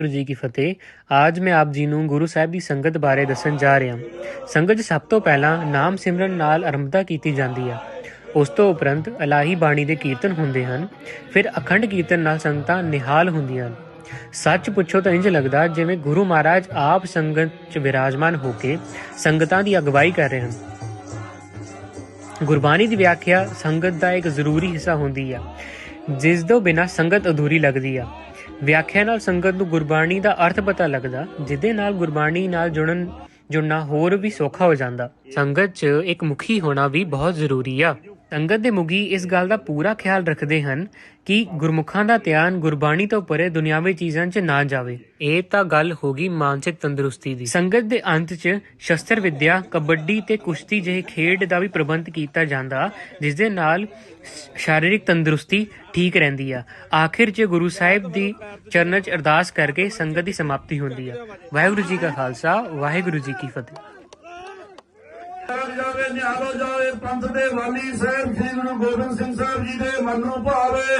ਵਾਹਿਗੁਰੂ ਜੀ ਕੀ ਫਤਿਹ। ਅੱਜ ਮੈਂ ਆਪ ਜੀ ਨੂੰ ਗੁਰੂ ਸਾਹਿਬ ਦੀ ਸੰਗਤ ਬਾਰੇ ਦੱਸਣ ਜਾ ਰਿਹਾ ਹਾਂ। ਸੰਗਤ ਸਭ ਤੋਂ ਪਹਿਲਾਂ ਨਾਮ ਸਿਮਰਨ ਨਾਲ ਆਰੰਭਤਾ ਕੀਤੀ ਜਾਂਦੀ ਹੈ ਉਸ ਤੋਂ ਉਪਰੰਤ ਇਲਾਹੀ ਬਾਣੀ ਦੇ ਕੀਰਤਨ ਹੁੰਦੇ ਹਨ, ਫਿਰ ਅਖੰਡ ਕੀਰਤਨ ਨਾਲ ਸੰਗਤਾਂ ਨਿਹਾਲ ਹੁੰਦੀਆਂ ਹਨ। ਸੱਚ ਪੁੱਛੋ ਤਾਂ ਇੰਜ ਲੱਗਦਾ, ਜਿਵੇਂ ਗੁਰੂ ਮਹਾਰਾਜ ਆਪ ਸੰਗਤ 'ਚ ਵਿਰਾਜਮਾਨ ਹੋ ਕੇ ਸੰਗਤਾਂ ਦੀ ਅਗਵਾਈ ਕਰ ਰਹੇ ਹਨ। ਗੁਰਬਾਣੀ ਦੀ ਵਿਆਖਿਆ ਸੰਗਤ ਦਾ ਇੱਕ ਜ਼ਰੂਰੀ ਹਿੱਸਾ ਹੁੰਦੀ ਆ, ਜਿਸ ਤੋਂ ਬਿਨਾ ਸੰਗਤ ਅਧੂਰੀ ਲੱਗਦੀ ਆ। ਵਿਆਖਿਆ ਨਾਲ ਸੰਗਤ ਨੂੰ ਗੁਰਬਾਣੀ ਦਾ ਅਰਥ ਪਤਾ ਲੱਗਦਾ ਜਿਹਦੇ ਨਾਲ ਗੁਰਬਾਣੀ ਨਾਲ ਜੁੜਨ ਜੁੜਨਾ ਹੋਰ ਵੀ ਸੌਖਾ ਹੋ ਜਾਂਦਾ। ਸੰਗਤ 'ਚ ਇੱਕ ਮੁਖੀ ਹੋਣਾ ਵੀ ਬਹੁਤ ਜ਼ਰੂਰੀ ਆ। ਸੰਗਤ ਦੇ ਮੁਖੀ ਇਸ ਗੱਲ ਦਾ ਪੂਰਾ ਖਿਆਲ ਰੱਖਦੇ ਹਨ ਕਿ ਗੁਰਮੁਖਾਂ ਦਾ ਧਿਆਨ ਗੁਰਬਾਣੀ ਤੋਂ ਪਰੇ ਦੁਨਿਆਵੀ ਚੀਜ਼ਾਂ 'ਚ ਨਾ ਜਾਵੇ। ਇਹ ਤਾਂ ਗੱਲ ਹੋ ਗਈ ਮਾਨਸਿਕ ਤੰਦਰੁਸਤੀ ਦੀ। ਸੰਗਤ ਦੇ ਅੰਤ 'ਚ ਸ਼ਸਤਰ ਵਿਦਿਆ ਕਬੱਡੀ ਤੇ ਕੁਸ਼ਤੀ ਜਿਹੇ ਖੇਡ ਦਾ ਵੀ ਪ੍ਰਬੰਧ ਕੀਤਾ ਜਾਂਦਾ ਜਿਸ ਦੇ ਨਾਲ ਸ਼ਾਰੀਰਿਕ ਤੰਦਰੁਸਤੀ ਠੀਕ ਰਹਿੰਦੀ ਆ। ਆਖਿਰ 'ਚ ਗੁਰੂ ਸਾਹਿਬ ਦੀ ਚਰਨਾਂ 'ਚ ਅਰਦਾਸ ਕਰਕੇ ਸੰਗਤ ਦੀ ਸਮਾਪਤੀ ਹੁੰਦੀ ਆ। ਵਾਹਿਗੁਰੂ ਜੀ ਕਾ ਖਾਲਸਾ ਵਾਹਿਗੁਰੂ ਜੀ ਕੀ ਫਤਿਹ। ਜਾਗ ਜਾਵੇ, ਨਿਹਾਲੋ ਜਾਵੇ ਪੰਥ ਦੇ ਵਾਲੀ ਸਾਹਿਬ, ਸ੍ਰੀ ਗੁਰੂ ਗੋਬਿੰਦ ਸਿੰਘ ਸਾਹਿਬ ਜੀ ਦੇ ਮਨ ਨੂੰ ਭਾਵੇ।